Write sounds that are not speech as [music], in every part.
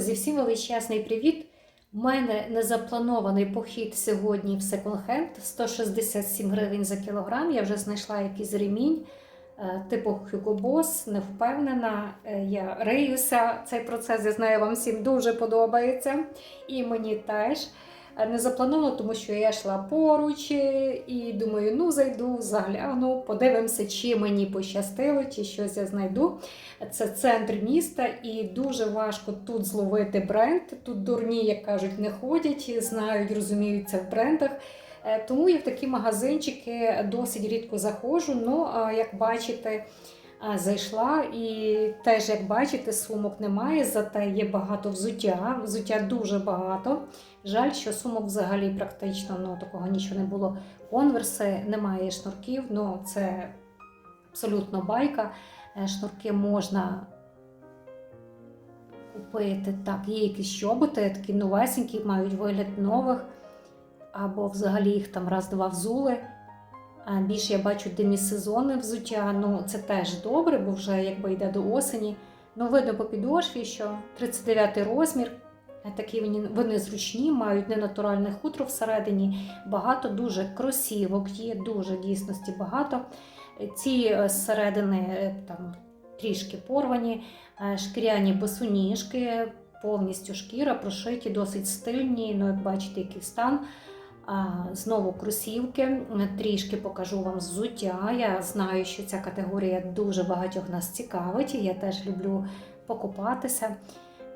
Друзі, всім величезний привіт! У мене незапланований похід сьогодні в секонд-хенд 167 гривень за кілограм. Я вже знайшла якийсь ремінь е, типу Hugo Boss, не впевнена. Е, Я риюся. Цей процес, я знаю, вам всім дуже подобається. І мені теж. Е, Не заплановано, тому що я йшла поруч е, і думаю, ну зайду, загляну, подивимося, чи мені пощастило, чи щось я знайду. Це центр міста, і дуже важко тут зловити бренд. Тут дурні, як кажуть, не ходять, знають, розуміються в брендах. Е, Тому я в такі магазинчики досить рідко заходжу. Ну, як бачите, зайшла і теж, як бачите, сумок немає, зате є багато взуття. Взуття дуже багато. Жаль, що сумок взагалі практично ну, такого нічого не було. Конверси, немає шнурків, ну це абсолютно байка. Е, Шнурки можна купити. Так, є якісь чоботи, такі новесенькі, мають вигляд нових, або взагалі їх там раз-два взули. Більше я бачу демісезонне взуття. Ну, це теж добре, бо вже якби йде до осені. Ну, видно по підошві, що 39 розмір. Е, Такі вони, зручні, мають ненатуральне хутро всередині. Багато дуже кросівок, є дуже дійсності багато. Е, Ці е, зсередини там трішки порвані, шкіряні босоніжки, повністю шкіра, прошиті, досить стильні. Ну, як бачите, який стан. Знову кросівки, трішки покажу вам взуття. Я знаю, що ця категорія дуже багатьох нас цікавить. Я теж люблю покупатися.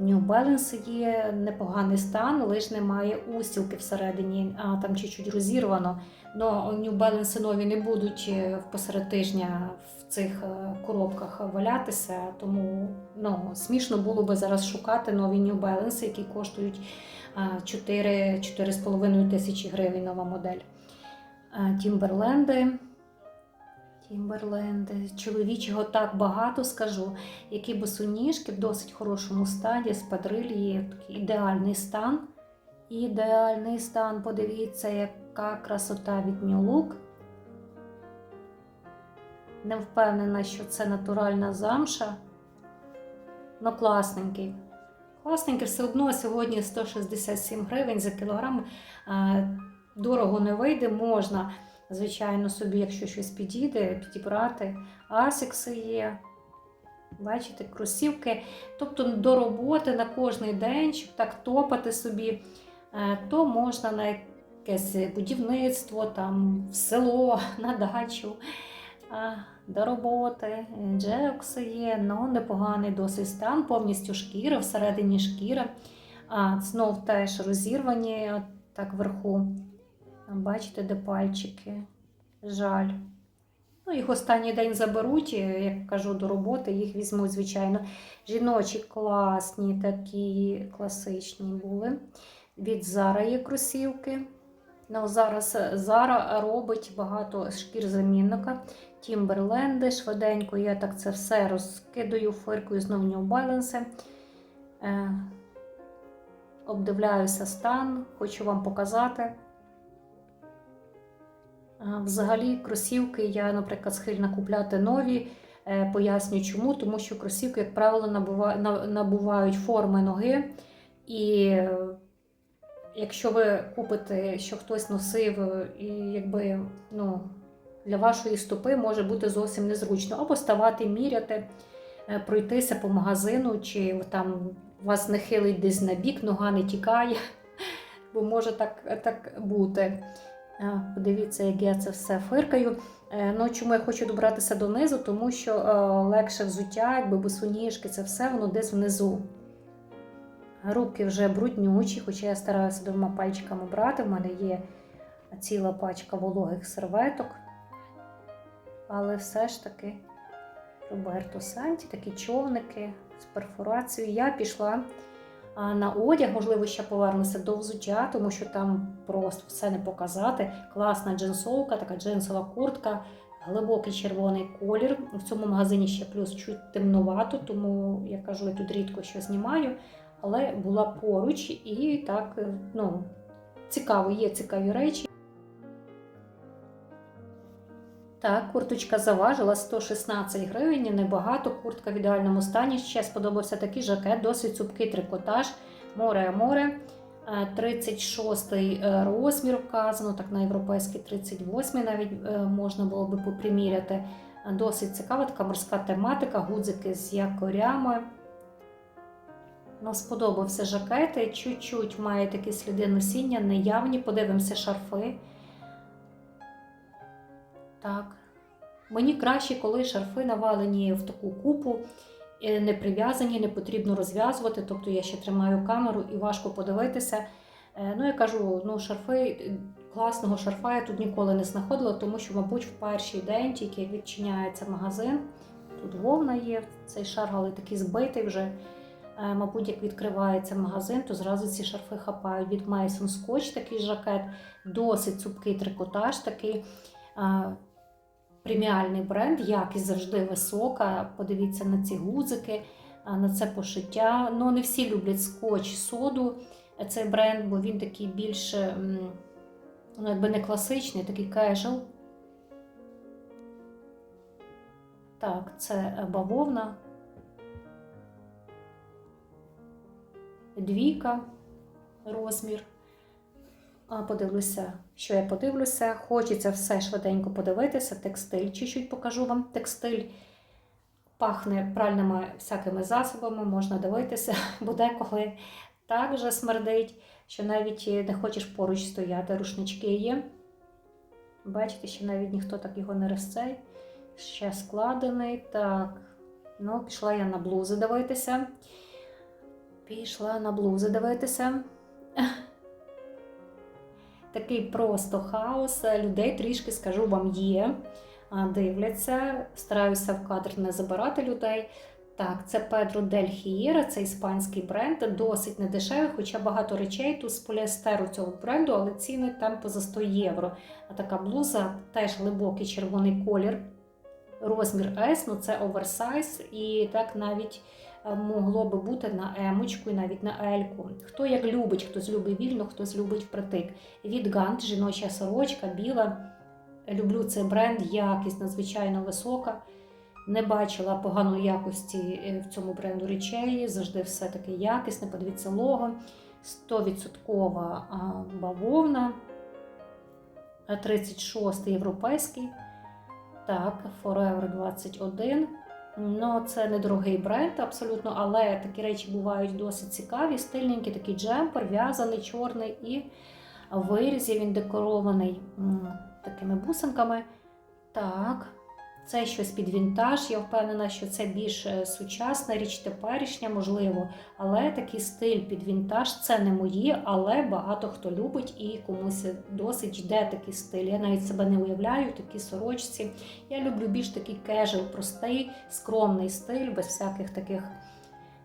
New Balance є непоганий стан, лише немає устілки всередині, а там чуть-чуть розірвано. Но New Balance нові не будуть е, посеред тижня в цих е, коробках валятися, тому ну, смішно було би зараз шукати нові New Balance, які коштують 4-4,5 тисячі гривень нова модель. Е, Тімберленди. Тімберленди. Чоловічого так багато скажу. Які босоніжки в досить хорошому стані, з такий ідеальний стан. Ідеальний стан. Подивіться, яка красота від New Look. Не впевнена, що це натуральна замша. Ну, класненький. Класненький, все одно сьогодні 167 гривень за кілограм. Е, Дорого не вийде, можна, звичайно, собі, якщо щось підійде, підібрати. Асікси є. Бачите, кросівки. Тобто до роботи на кожний день, щоб так топати собі, е, то можна на якесь будівництво, там, в село, [laughs] на дачу. До роботи, джекси є, ну непоганий досить стан, повністю шкіра, всередині шкіра. А, знов теж розірвані, так вверху. Бачите, де пальчики. Жаль. Ну, їх останній день заберуть, як кажу, до роботи їх візьмуть, звичайно. Жіночі класні, такі класичні були. Від Зара є кросівки. Ну, зараз Зара робить багато шкір замінника. Тімберленди, швиденько я так це все розкидаю, фиркою знову New Balance. Е, обдивляюся стан, хочу вам показати. Взагалі, кросівки я, наприклад, схильна купляти нові. Е, Поясню чому, тому що кросівки, як правило, набувають форми ноги. І якщо ви купите, що хтось носив, е, і якби ну, для вашої стопи може бути зовсім незручно. Або ставати, міряти, е, пройтися по магазину, чи там вас не хилить десь на бік, нога не тікає, [laughs] бо може так, так бути. Е, Подивіться, як я це все фиркаю. Е, Ну, чому я хочу добратися донизу? Тому що е, легше взуття, якби босоніжки, це все воно десь внизу. Руки вже бруднючі, хоча я стараюся двома пальчиками брати. В мене є ціла пачка вологих серветок. Але все ж таки Роберто Санті, такі човники з перфорацією. Я пішла на одяг, можливо, ще повернуся до взуття, тому що там просто все не показати. Класна джинсовка, така джинсова куртка, глибокий червоний колір. В цьому магазині ще плюс чуть темнувато, тому я кажу, я тут рідко що знімаю, але була поруч і так, ну, цікаво, є цікаві речі. Так, курточка заважила 116 гривень, небагато. Куртка в ідеальному стані. Ще сподобався такий жакет, досить цупкий трикотаж, море-море. 36 розмір вказано, так на європейський 38 навіть е, можна було би поприміряти. Досить цікава така морська тематика, гудзики з якорями. Ну, сподобався жакет. Чуть-чуть має такі сліди носіння, неявні. Подивимося шарфи. Так. Мені краще, коли шарфи навалені в таку купу, е, не прив'язані, не потрібно розв'язувати. Тобто я ще тримаю камеру і важко подивитися. Е, Ну, я кажу, ну, шарфи, е, класного шарфа я тут ніколи не знаходила, тому що, мабуть, в перший день тільки відчиняється магазин. Тут вовна є, цей шар, але такий збитий вже. Мабуть, як відкривається магазин, то зразу ці шарфи хапають. Від Mason Scotch такий жакет, досить цупкий трикотаж, такий преміальний бренд, якість завжди висока. Подивіться на ці гудзики, е, на це пошиття. Ну, не всі люблять скотч соду, е, цей бренд, бо він такий більш ну, якби не класичний, такий casual. Так, це е, бавовна. Двійка розмір. А подивлюся, що я подивлюся. Хочеться все швиденько подивитися. Текстиль чуть-чуть покажу вам. Текстиль пахне пральними всякими засобами, можна дивитися, [laughs] бо деколи так же смердить, що навіть не хочеш поруч стояти. Рушнички є. Бачите, що навіть ніхто так його не розцей. Ще складений. Так, ну, пішла я на блузи дивитися. Пішла на блузи дивитися. [laughs] Такий просто хаос. Людей трішки, скажу вам, є. Дивляться, стараюся в кадр не забирати людей. Так, це Педро Дель Хієра, це іспанський бренд, досить недешевий, хоча багато речей тут з поліестеру цього бренду, але ціни там поза 100 євро. А така блуза теж глибокий червоний колір. Розмір S, ну це оверсайз, і так навіть могло би бути на емочку і навіть на ельку. Хто як любить, хтось любить вільно, хтось любить впритик. Від Гант, жіноча сорочка, біла. Люблю цей бренд, якість надзвичайно висока. Не бачила поганої якості е, в цьому бренду речей, завжди все таки якісне. Подивіться лого. 100% бавовна, 36 європейський. Так, Forever 21. Ну, це недорогий бренд абсолютно, але такі речі бувають досить цікаві, Стильненький такий джемпер, в'язаний, чорний і вирізі він декорований такими бусинками. Так, це щось під вінтаж. Я впевнена, що це більш е, сучасна річ теперішня, можливо. Але такий стиль під вінтаж це не моє, але багато хто любить і комусь досить йде такий стиль. Я навіть себе не уявляю, такі сорочці. Я люблю більш такий кежел, простий, скромний стиль, без всяких таких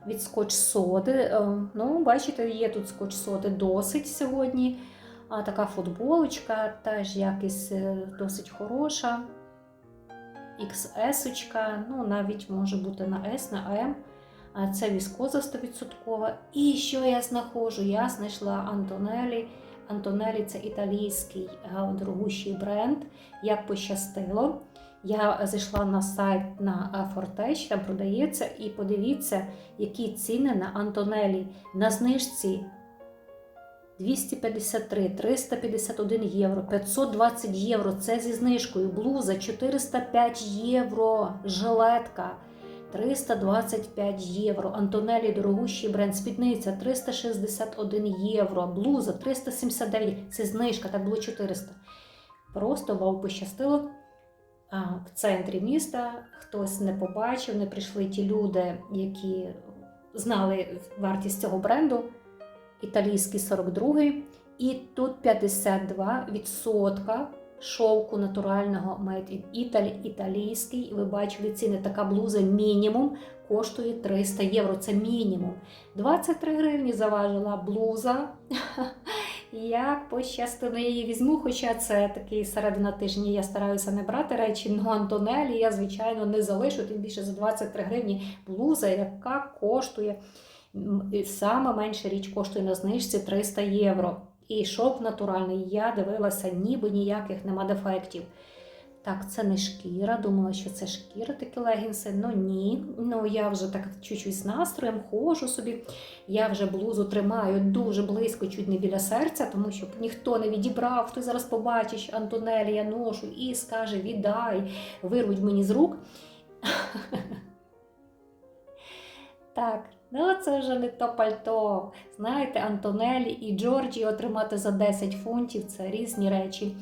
від скотч соди. Е, Ну, бачите, є тут скотч соди досить сьогодні. А така футболочка, теж якість е, досить хороша. XS, ну навіть може бути на S, на M. Це віскоза 100%. І що я знаходжу? Я знайшла Антонелі. Антонелі це італійський дорогущий бренд. Як пощастило. Я зайшла на сайт на Fortech, там продається, і подивіться, які ціни на Антонелі. На знижці 253, 351 євро, 520 євро. Це зі знижкою. Блуза 405 євро. Жилетка 325 євро. Антонелі дорогущий бренд. Спідниця 361 євро. Блуза 379. Це знижка, так було 400. Просто вау пощастило. А, в центрі міста хтось не побачив, не прийшли ті люди, які знали вартість цього бренду італійський 42 і тут 52% шовку натурального Made in Italy, італійський. Ви бачили ціни, така блуза мінімум коштує 300 євро. Це мінімум. 23 гривні заважила блуза. [laughs] Як пощастило, я її візьму, хоча це такий середина тижня, я стараюся не брати речі, ну Антонелі я, звичайно, не залишу, тим більше за 23 гривні блуза, яка коштує. Саме менша річ коштує на знижці 300 євро. І шовк натуральний, я дивилася, ніби ніяких нема дефектів. Так, це не шкіра. Думала, що це шкіра такі легінси. Ну ні. Ну я вже так чуть-чуть з настроєм ходжу собі. Я вже блузу тримаю дуже близько, чуть не біля серця, тому що ніхто не відібрав. Ти зараз побачиш Антонелі, я ношу і скаже: віддай, вирвуть мені з рук. [laughs] Так, ну це вже не то пальто. Знаєте, Антонелі і Джорджі отримати за 10 фунтів це різні речі.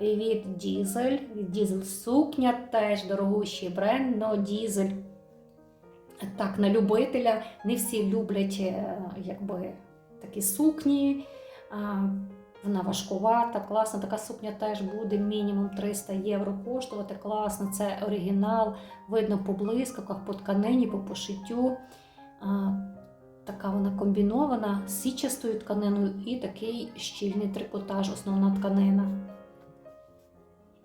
Від Дізель, Дізель сукня, теж дорогущий бренд, но Дізель. Так, на любителя. Не всі люблять е, якби, такі сукні. Вона важкувата, класна. Така сукня теж буде мінімум 300 євро коштувати. Класно, це оригінал, видно по блискавках, по тканині, по пошиттю. Така вона комбінована з січастою тканиною і такий щільний трикотаж, основна тканина.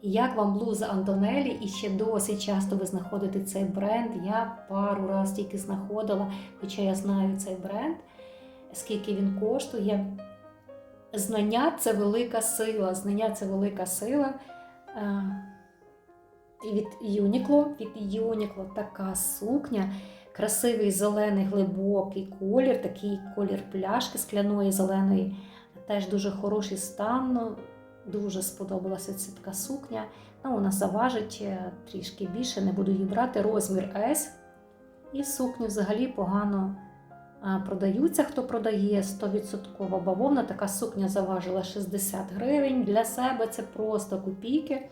Як вам блуза Антонелі, і ще досить часто ви знаходите цей бренд. Я пару разів тільки знаходила, хоча я знаю цей бренд, скільки він коштує. Знання це велика сила. Знання це велика сила. Від Uniqlo, від Uniqlo така сукня, красивий зелений глибокий колір, такий колір пляшки скляної зеленої, теж дуже хороший стан. ну, Дуже сподобалася ця така сукня. Ну, вона заважить е, трішки більше, не буду її брати. Розмір S. І сукні взагалі погано продаються. Хто продає 100% бавовна. Така сукня заважила 60 гривень. Для себе це просто копійки.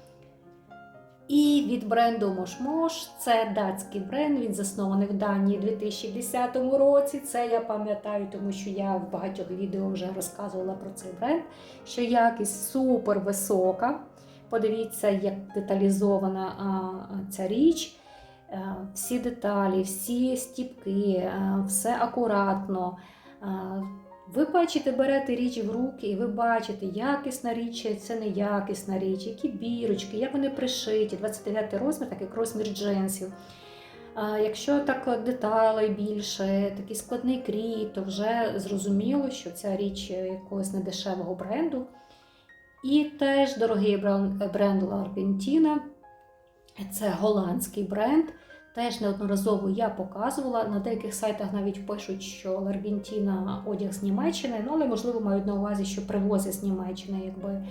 І від бренду Moshmosh, це датський бренд, він заснований в Данії у 2010 році. Це я пам'ятаю, тому що я в багатьох відео вже розказувала про цей бренд, що якість супер висока. Подивіться, як деталізована а, ця річ. А, всі деталі, всі стіпки, а, все акуратно. А, ви бачите, берете річ в руки, і ви бачите, якісна річ, це не якісна річ, які бірочки, як вони пришиті, 29 розмір, так як розмір джинсів. А Якщо так деталей більше, такий складний крій, то вже зрозуміло, що ця річ якогось недешевого бренду. І теж дорогий бренд Аргентіна. Це голландський бренд. Теж неодноразово я показувала. На деяких сайтах навіть пишуть, що Аргентіна одяг з Німеччини, ну але, можливо, мають на увазі, що привозять з Німеччини якби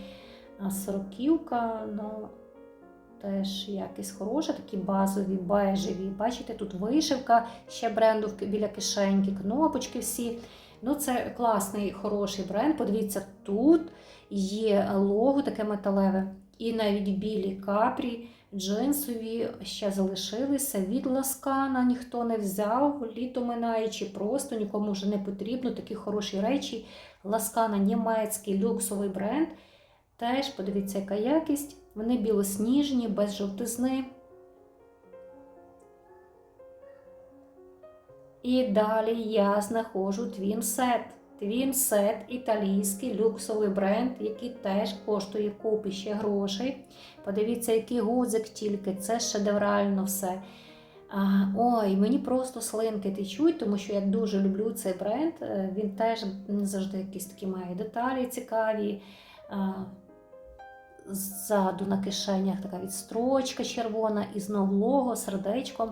сороківка. Ну, Теж якість хороша, такі базові, бежеві. Бачите, тут вишивка ще бренду біля кишеньки, кнопочки всі. Ну, Це класний, хороший бренд. Подивіться, тут є лого таке металеве, і навіть білі капрі джинсові ще залишилися від ласкана, ніхто не взяв, літо минаючи, просто нікому вже не потрібно. Такі хороші речі. Ласкана німецький люксовий бренд. Теж подивіться, яка якість. Вони білосніжні, без жовтизни. І далі я знаходжу Twin Set. Twin Set італійський люксовий бренд, який теж коштує купи ще грошей. Подивіться, який гудзик тільки, це шедеврально все. Ой, мені просто слинки течуть, тому що я дуже люблю цей бренд. Е, він теж завжди якісь такі має деталі цікаві. Ззаду на кишенях така відстрочка червона і знов лого, сердечком.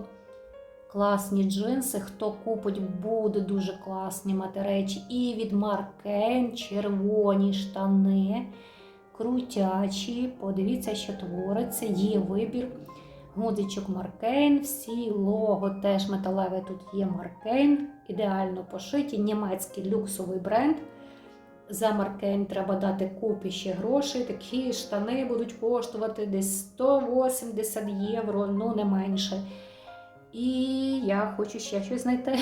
Класні джинси. Хто купить, буде дуже класні мати речі. І від Маркен червоні штани, крутячі. Подивіться, що твориться, є вибір. Гудзичок Маркейн, всі лого теж металеве тут є Маркейн, ідеально пошиті, німецький люксовий бренд. За Маркейн треба дати купі ще грошей. Такі штани будуть коштувати десь 180 євро, ну не менше. І я хочу ще щось знайти.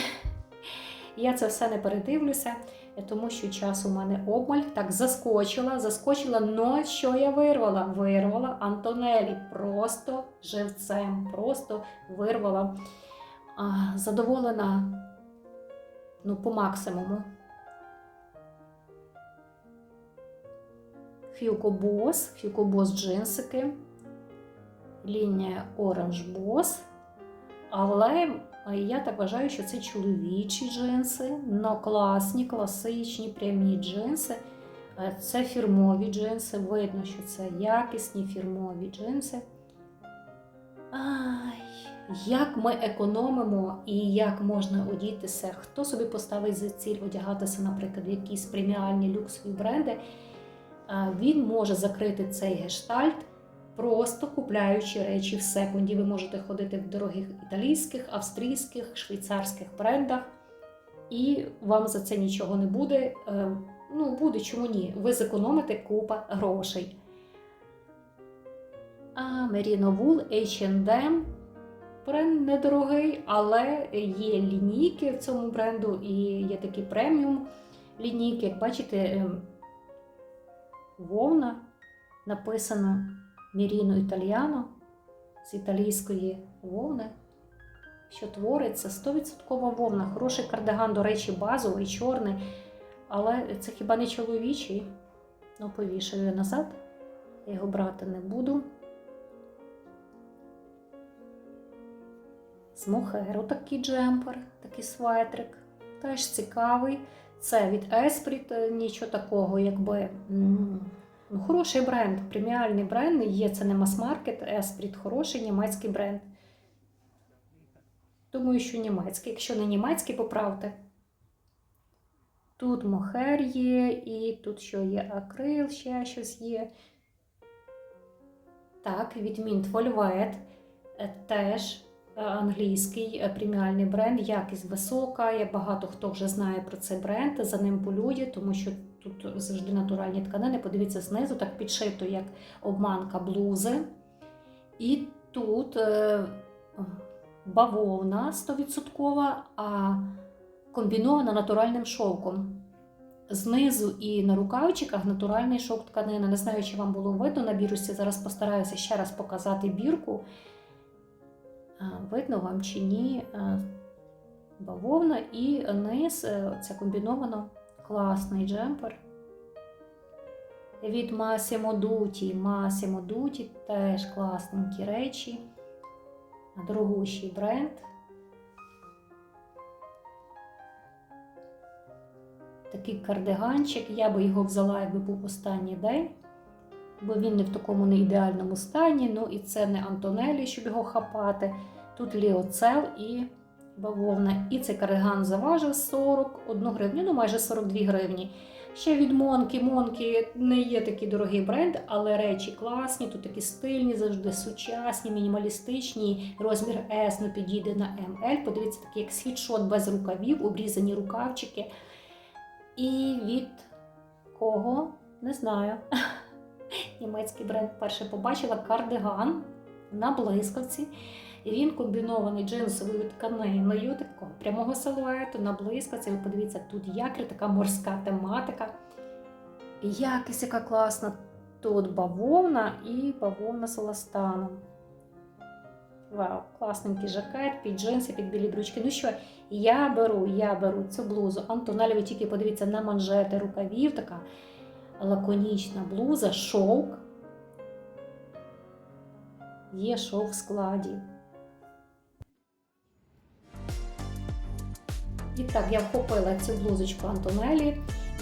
Я це все не передивлюся, тому що час у мене обмаль. Так, заскочила, заскочила, но що я вирвала? Вирвала Антонелі просто живцем, просто вирвала. А, Задоволена ну, по максимуму. Hugo Boss, Hugo Boss джинсики, лінія Orange Boss. Але я так вважаю, що це чоловічі джинси, но класні, класичні, прямі джинси. Це фірмові джинси. Видно, що це якісні фірмові джинси. Ай, як ми економимо і як можна одітися? Хто собі поставить за ціль одягатися, наприклад, в якісь преміальні люксові бренди? Він може закрити цей гештальт, просто купляючи речі в секунді. Ви можете ходити в дорогих італійських, австрійських, швейцарських брендах, і вам за це нічого не буде. Е, Ну, буде, чому ні? Ви зекономите купа грошей. А Merino Wool H&M бренд недорогий, але є лінійки в цьому бренду і є такі преміум лінійки. Як бачите, ем, вовна написано Merino Italiano з італійської вовни. Що твориться 100% вовна. Хороший кардиган, до речі, базовий, чорний. Але це хіба не чоловічий? Ну, повішаю назад. Я його брати не буду. З мохеру такий джемпер, такий свайтрик. Теж цікавий. Це від Esprit, нічого такого, якби. Ну, хороший бренд, преміальний бренд. Є це не мас-маркет, Esprit хороший німецький бренд. Думаю, що німецький. Якщо не німецький, поправте. Тут мохер є, і тут що є акрил, ще щось є. Так, від Mint Volvet е, теж е, англійський е, преміальний бренд, якість висока. Є багато хто вже знає про цей бренд, за ним полює, тому що тут завжди натуральні тканини. Подивіться знизу, так підшито, як обманка блузи. І тут е, бавовна 100%, а комбінована натуральним шовком. Знизу і на рукавчиках натуральний шовк тканина. Не знаю, чи вам було видно на бірусі. Зараз постараюся ще раз показати бірку. Видно вам чи ні бавовна і низ е, це комбіновано класний джемпер. Від Massimo Dutti. Massimo Dutti теж класненькі речі. Дорогущий бренд. Такий кардиганчик. Я би його взяла, якби був останній день, бо він не в такому не ідеальному стані. Ну і це не Антонелі, щоб його хапати. Тут ліоцел і бавовна. І цей кардиган заважив 41 гривню, ну майже 42 гривні. Ще від Монки. Монки не є такий дорогий бренд, але речі класні, тут такі стильні, завжди сучасні, мінімалістичні. Розмір S ну, підійде на ML. Подивіться, такий як світшот без рукавів, обрізані рукавчики. І від кого? Не знаю. [laughs] Німецький бренд перше побачила кардиган на блискавці. І він комбінований джинсовою тканиною, такого прямого силуету на блискавці. Ви подивіться, тут якір, така морська тематика. Якість яка класна. Тут бавовна і бавовна з еластаном. Вау, класненький жакет, під джинси, під білі брючки. Ну що, я беру, я беру цю блузу. Антонелі, ви тільки подивіться на манжети рукавів, така лаконічна блуза, шовк. Є шов в складі. І так, я вхопила цю блузочку Антонелі.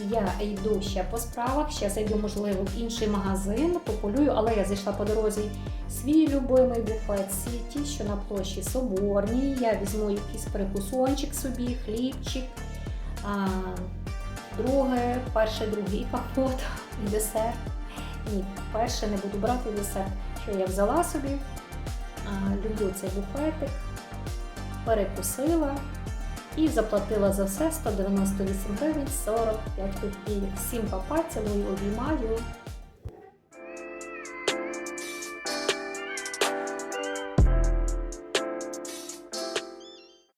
Я йду ще по справах, ще зайду, можливо, в інший магазин, пополюю, але я зайшла по дорозі свій любимий буфет Сіті, що на площі Соборній. Я візьму якийсь перекусончик собі, хлібчик. А, друге, перше, другий пакот і десерт. Ні, перше не буду брати десерт. Що я взяла собі, а, люблю цей буфетик, перекусила. І заплатила за все 198 гривень 45 копійок. Всім папа, цілую, обіймаю.